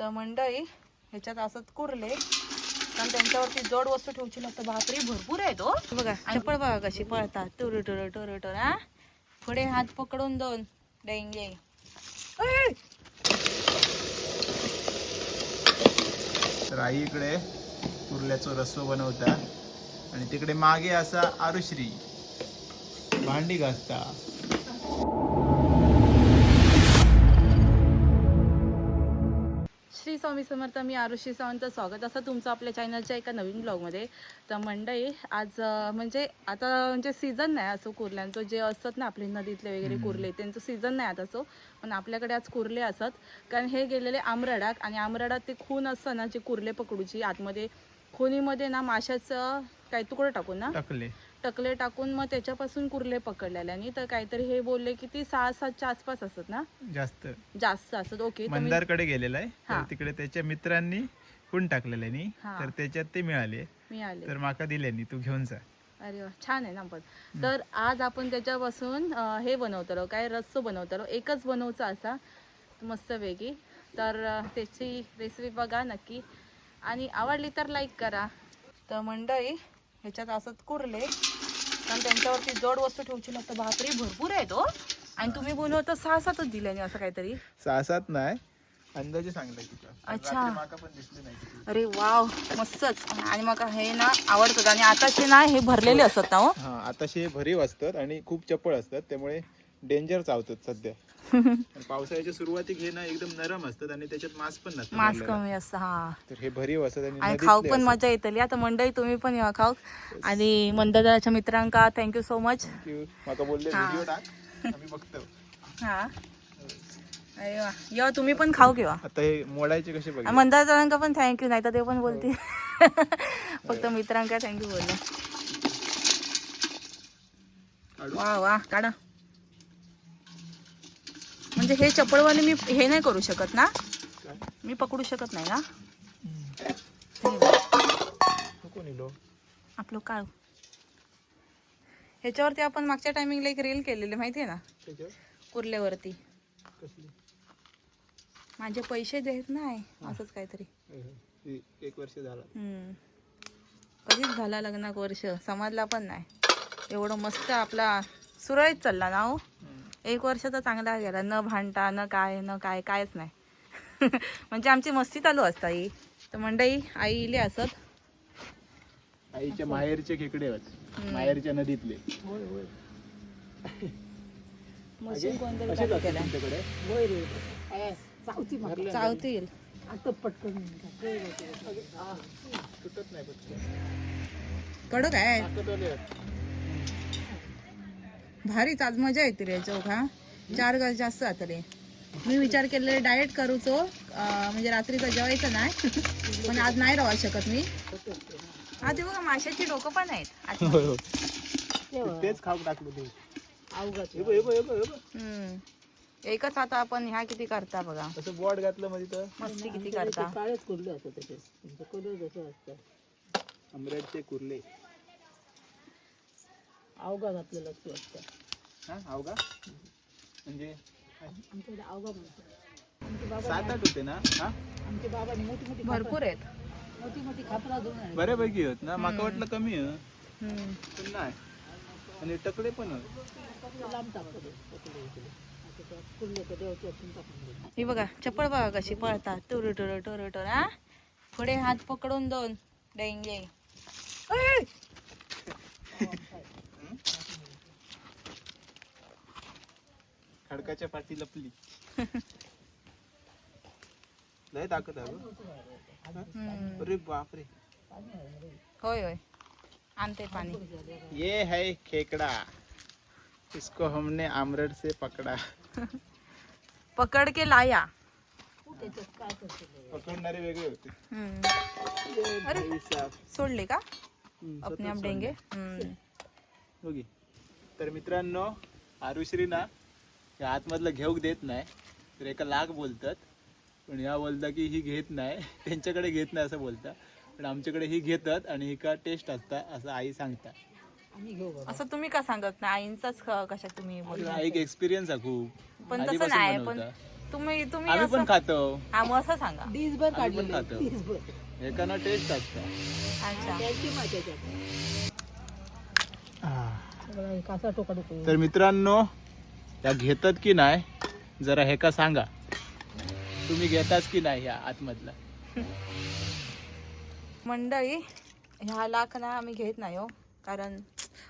तर मंडळी ह्याच्यात असंच कुरले. कारण त्यांच्यावरती जड वस्तू ठेवची लागतं बापरे भरपूर आहे तो बघा चपळ बघा कशी पळतात. टुरु टुरु टुरु टुर हा. पुढे हात पकडून दोन. डेंगे! तर आई इकडे कुर्ल्याचं रस्सो बनवता आणि तिकडे मागे असा आरुश्री. भांडी घासता. स्वामी समर्थ मी आरुषी सावंत स्वागत. असं तुमचं आपल्या चॅनलच्या एका नवीन ब्लॉगमध्ये तर मंडळी आज म्हणजे आता म्हणजे सीझन नाही असो कुर्ल्यांचं जे असतात ना आपले नदीतले वगैरे कुर्ले त्यांचं सीझन नाही आता असो. पण आपल्याकडे आज कुर्ले असत. कारण हे गेलेले आमरडाक आणि आमरडात ते खून असतं ना जे कुर्ले पकडूची आतमध्ये. खुनीमध्ये ना माशाचं काय तुकडं टाकून ना? टाकले टाकून मग त्याच्यापासून कुर्ले पकडलेले. आणि तर काहीतरी हे बोलले की ती सहा सातच्या आसपास असत ना? जास्त. जास्त असत ओके तर मंदारकडे गेलेला आहे. तर तिकडे त्याच्या मित्रांनी खून टाकलेलं आहे हा. तर त्याच्यात ते मिळाले. मी आले तर माका दिल्यानी तू घेऊन जा. अरे वा छान आहे ना पण. तर आज आपण त्याच्यापासून हे बनवतो काय रस्सो बनवतो एकच बनवचा असा मस्तपैकी तर अं, त्याची रेसिपी बघा नक्की. आणि आवडली तर लाईक करा. तर मंडळी ह्याच्यात असंच कुरले. कारण त्यांच्यावरती जड वस्तू ठेवची लागतं बापरे भरपूर आहे तो आणि तुम्ही बोलवता सहा सातच दिल्याने असं काहीतरी. सहा सात नाही अंदाजे सांगला की तुला. अच्छा. अरे वाव मस्तच. आणि मग हे ना आवडतात. आणि आताचे ना हे भरलेले असतात ना हो. हा आताशे भरीव असतात आणि खूप चपळ असतात. त्यामुळे डेंजर चावतात सध्या. पावसाळ्याच्या सुरुवातीक हे ना एकदम नरम असतात आणि त्याच्यात मांस पण नसतं मांस. कमी असतं हा. तर हे भरीव असतात आणि आणि नदीतले खाऊ पण असतात. मजा येतली. आता मंडळी तुम्ही पण या खाऊ. आणि मंदादाच्या मित्रांका thank you so much Thank you. माका बोलले हा. व्हिडिओ टाक. आम्ही बघतो. हा. अरे वा. या तुम्ही पण खाऊ किंवा. आता हे मोडायचे कसे बघ पण थँक्यू नाही तर ते पण बोलतील. फक्त मित्रांका थँक्यू बोलले. वा वा. काढा. म्हणजे हे चपळवाले मी हे नाही करू शकत ना? मी पकडू शकत नाही ना आपलं काळ ह्याच्यावरती आपण मागच्या टायमिंगला एक रील केलेली माहिती आहे ना कुर्ल्यावरती. माझे पैसे देत नाही असंच काहीतरी. एक वर्ष झालं. कधीच झाला लग्नाक वर्ष समजला पण नाही. एवढं मस्त आपला सुरळीत चालला ना हो? एक वर्ष तर चांगला गेला. न भांडता न काय न काय कायच नाही. म्हणजे आमची मस्ती चालू असता ही तर मंडई आई इले असत. आईच्या माहेरचे खेकडे होत. माहेरच्या नदीतले. मशीन चावतील पटकन. कडक आहे. भारीच आज मजा येते रे हा? चार गाल जास्त जातले मी विचार केलेले डाएट करूचो म्हणजे रात्रीचं जेवायचं नाही. पण आज नाही राहू शकत मी. हा ते बघा माशाची डोकं पण आहेत. होय. तेच खाऊ टाकलं हे हे हे हे हे. एकच आता आपण ह्या किती करता बघा. असं बोट घातलं तर. मस्ती किती करता. आंबऱ्याचे कुर्ले अवघा घातलेला असतो हा अवघा? म्हणजे? आमच्याकडे अवघा म्हणतो. सात आठ होते ना? हा? आमच्या बाबाने मोठी मोठी भरपूर आहेत. मोठी मोठी खापरा धुवून आणली. बऱ्यापैकी होत ना? माका वाटलं कमी आहे. हम्म. पण नाही. आणि टकडे पण आहेत. लांब टाकतो ते, पकडले इकडे. आता त्या कुर्ल्याच्या देवाच्या वरतून टाकून. ही बघा चप्पल बघा कशी पळतात. टुरु टुरु टुरु टुर हा? पुढे हात पकडून दोन. डेंगे. खडकाच्या पाठी लपली. लय ताकद आहे. हम्म. अरे बापरे. होय होय. आणते पाणी. ये है खेकड़ा. इसको हमने आमरड से पकड़ा. पकड के लाया. पकडणारे वेगळे होते. हम्म. अरे. सोडले का? हम्म, अपने आप डेंगे. हम्म. तर मित्रांनो आरुश्री ना या आतमधलं घेऊक देत नाही. तर एका लाख बोलतात. पण या बोलता की ही घेत नाही. त्यांच्याकडे घेत नाही असं बोलता पण आमच्याकडे ही घेतात आणि ही का टेस्ट असता असं आई सांगता आम्ही घेऊ बाबा. असं तुम्ही का सांगत नाही? आईंचाच कशा तुम्ही बोलता? एक एक्सपिरियन्स आहे खूप. पण तसं नाही पण. तुम्ही तुम्ही आम्ही पण खातो. हा मग असं सांगा. दिसभर आम्ही पण काढलेले खातो. एकानं टेस्ट असतं. अच्छा. त्यांची माझ्या सगळं कासा टोका टोको. तर मित्रांनो या घेतात की नाही जरा हे का सांगा. तुम्ही घेताच की नाही ह्या आतमधला? मंडळी ह्या लाख ना आम्ही घेत नाही हो. कारण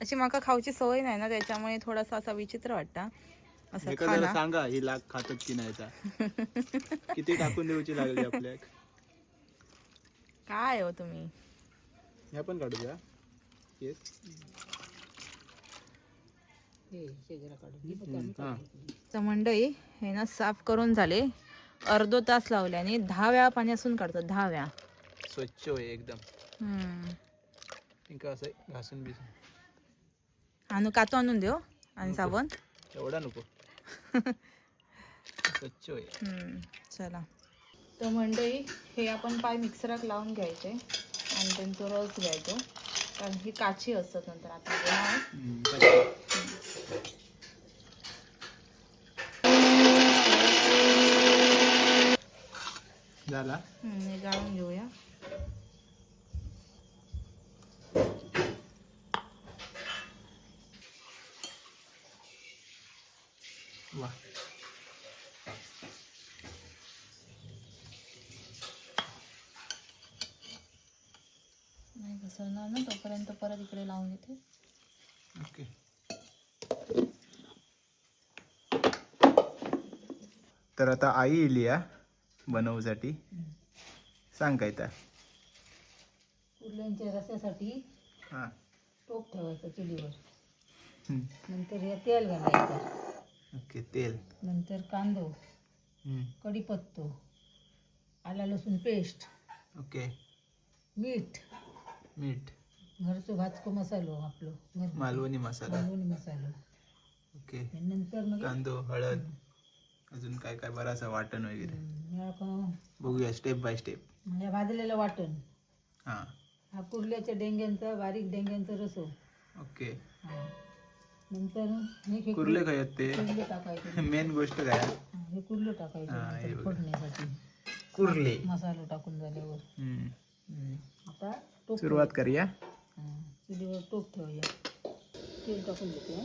अशी माका खाऊची सवय नाही ना त्याच्यामुळे थोडासा असा विचित्र वाटतं. असं एका जरा खाना सांगा ही लाग खातात की नाही त्या किती टाकून देऊची लागली आपल्या काय हो तुम्ही? ह्या पण काढू द्या येस हे शेजरा काढून ही बघ आम्ही हा तर मंडळी हे ना साफ करून झाले. अर्धो तास लावले आणि दहा वेळा पाण्यासून काढतात दहा वेळा. स्वच्छ होय एकदम. हम्म. ఇంకా असं घासून बिसून. आणू कातो आणून देऊ आणि नको. साबण. एवढा नको. स्वच्छ होय. हम्म, चला. तर मंडळी हे आपण पाय मिक्सरात लावून घ्यायचे आणि त्यांचा रस घ्यायचो. कारण ही काची असतात नंतर आता. झाला? गाळून घेऊया. वा. नाही घसरणार ना तोपर्यंत परत इकडे लावून घेते ओके तर आता आई येली या बनवसाठी. सांग काय त्या उरल्यांच्या रस्यासाठी हां. टोप ठेवायचं चुलीवर. हम्म. नंतर हे तेल घालायचं. ओके तेल. नंतर कांदो हम्म. कढीपत्तो आला लसूण पेस्ट ओके. मीठ मीठ. घरचो भाजको मसालो आपलो. घर मालवणी मसाला. मालवणी मसालो. ओके. आणि नंतर मग कांदो हळद. अजून काय काय बराचसा वाटण वगैरे? बघूया स्टेप बाय स्टेप ह्या भाजलेलं वाटण. हां. हा कुर्ल्याच्या डेंग्यांचा बारीक डेंग्यांचा रसो ओके. हा. नंतर हे हे कुर्ले काय आहेत ते? कुर्ले टाकायचे. मेन गोष्ट काय? हा, हे कुर्ले टाकायचे हा, हे नंतर बघा. फोडण्यासाठी कुर्ले. मसाला टाकून झाल्यावर. हम्म. हम्म. आता टोप सुरुवात करूया. हा, चुलीवर टोप ठेवूया. तेल टाकून देते.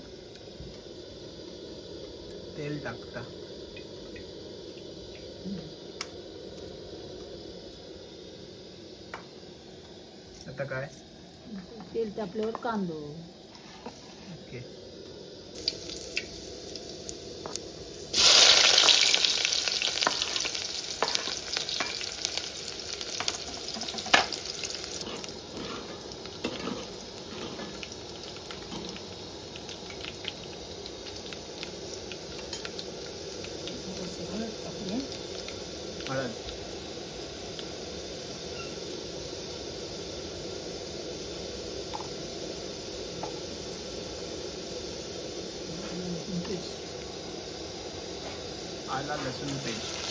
तेल टाकता. आता काय? तेल तापल्यावर कांदो. ओके हळद टाकूया हळद आणि लसूण पेस्ट आला लसूण पेस्ट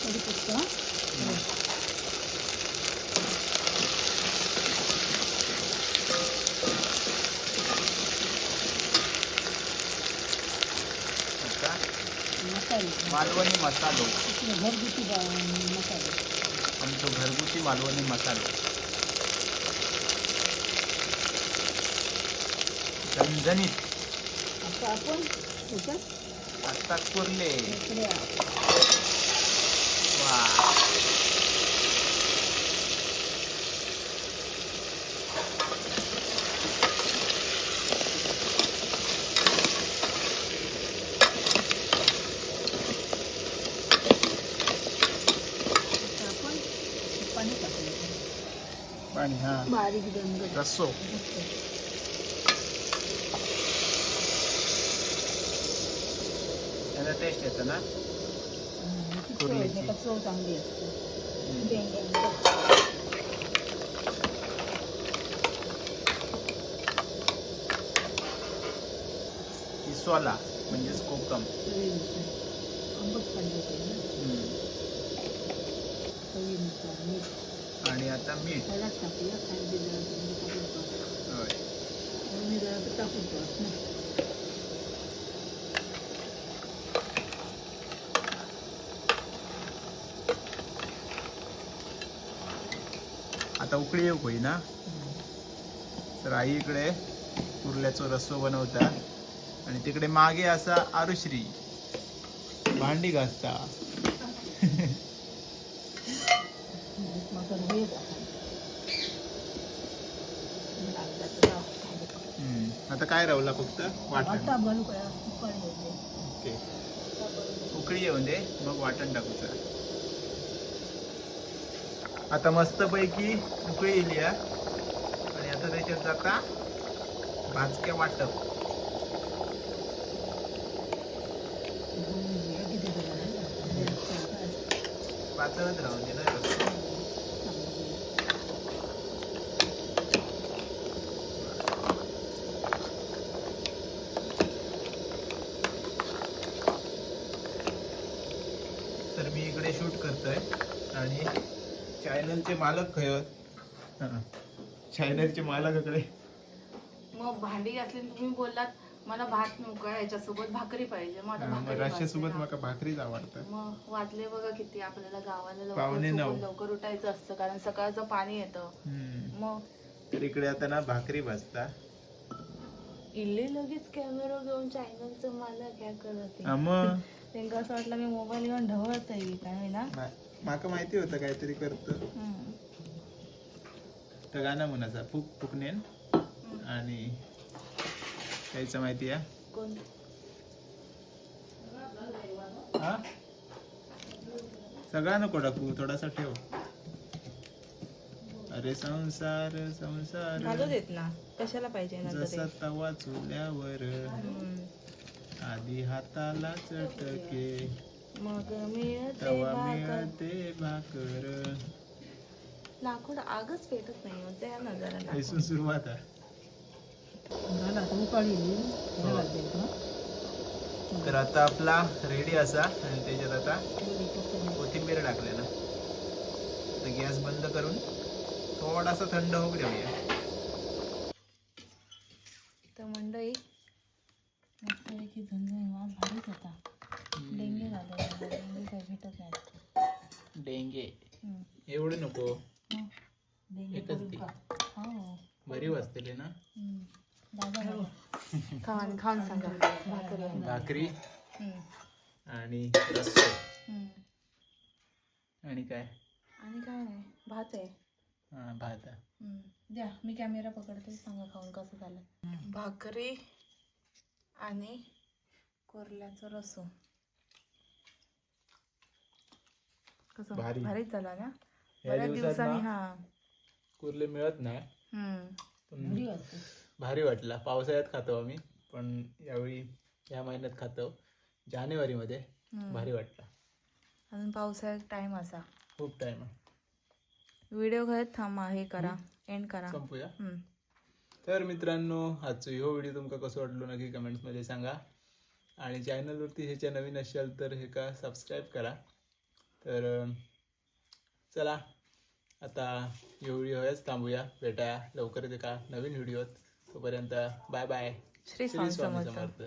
कढीपत्ता आता मसाले मालवणी मसालो. घरगुती मसाले आमचो घरगुती मालवणी मसालो. झणझणीत आता आपण आता कुर्ले खेकड्या वा आता आपण पाणी टाकायचं पाणी हा बारीक रंग रस्सो त्याचा टेस्ट येतो ना कुर्लीची. चव चांगली असते हम्म. डेंग्यांचं. किसवाला म्हणजेच कोकम चवीनुसार आंबट पाण्याचे आणि आता मीठ. आता उकळी येऊ होई ना? तर आई इकडे कुर्ल्याचं रस्सो बनवता. आणि तिकडे मागे असा आरुश्री. भांडी घासता मग हे टाकायचं हम्म. आता काय राहुला फक्त वाटण? बनू ओके. उकळी येऊन दे मग वाटण टाकूचा आता मस्त पैकी उकळी येईल या. आणि आता त्याच्यात जाता भाजक्या वाटप पातळच राहून दे ना रस्सा. तर मी इकडे शूट करतोय आणि चॅनलचे मालक खय आहेत? हा. चॅनलचे मालकाकडे मग भांडी घासली तुम्ही बोललात मला भात नको याच्यासोबत भाकरी पाहिजे. मग ना. माका भाकरीच आवडतं मग वाजले बघा किती आपल्याला गावाला लवकर पावणे लवकर उठायचं असतं कारण सकाळचं पाणी येतं. मग? तर इकडे आता ना भाकरी भाजता इल्ले लगेच कॅमेरा घेऊन चॅनलचं मला काय करत. मग? त्यांना असं वाटलं मी मोबाईल घेऊन ढवळत आहे काय ना माका माहिती होतं काहीतरी करतो. तर गाणं म्हणायचं फुक फुकनेन आणि कायचं माहिती आहे? हा? सगळा नको टाकू थोडासा ठेव. अरे संसार घालू संसार देत ना. कशाला पाहिजे जसा? तवा चुल्यावर. आधी हाताला चटके. मग मिळते तवा भाकर. मिळते भाकर लाकूड आगच पेटत नाही हो. द्या ना जरा लाकूड. इथून सुरुवात आहे झाला आता उकळी हे घालायचं ना. तर आता आपला रेडी असा आणि त्याच्यात आता कोथिंबीर. कोथिंबीर टाकले ना तर गॅस बंद करून थोडासा थंड होऊ देऊया तर मंडळी मस्तपैकी झणझणी वास भारीच होता डेंगे झाले डेंगे काही भेटत नाहीत डेंगे हम्म. एवढे नको. एकच दे. खा. हो. बरी वाजतेले ना. खाऊन खाऊन सांगा. भाकरी. आणि. आणि काय? आणि काय नाही. भात आहे. हा, भात. द्या. मी कॅमेरा पकडते. सांगा खाऊन कसं झालं. भाकरी आणि कोरल्याचं रसो. कसं भारी. भारीच झाला ना? या बऱ्याच दिवसात दिवसांनी ना हा. कुर्ले मिळत नाही. हम्म. पण भारी वाटते. भारी वाटला. पावसाळ्यात खातो आम्ही पण यावेळी या महिन्यात खातो. जानेवारीमध्ये हम्म. भारी वाटला. अजून पावसाळ्यात टाइम असा. खूप टाइम व्हिडिओ घेत थांबा हे करा एंड करा. संपूया? हम्म. तर मित्रांनो आजचो ह्यो व्हिडिओ तुमका कसो वाटलो नक्की कमेंट्समध्ये सांगा. आणि चॅनलवरती ह्याच्या नवीन असाल तर हे का सबस्क्राईब करा. तर चला आता व्हिडिओ हेच थांबूया. भेटा लवकरच एका नवीन व्हिडिओत. तोपर्यंत बाय बाय श्री स्वामी समर्थ.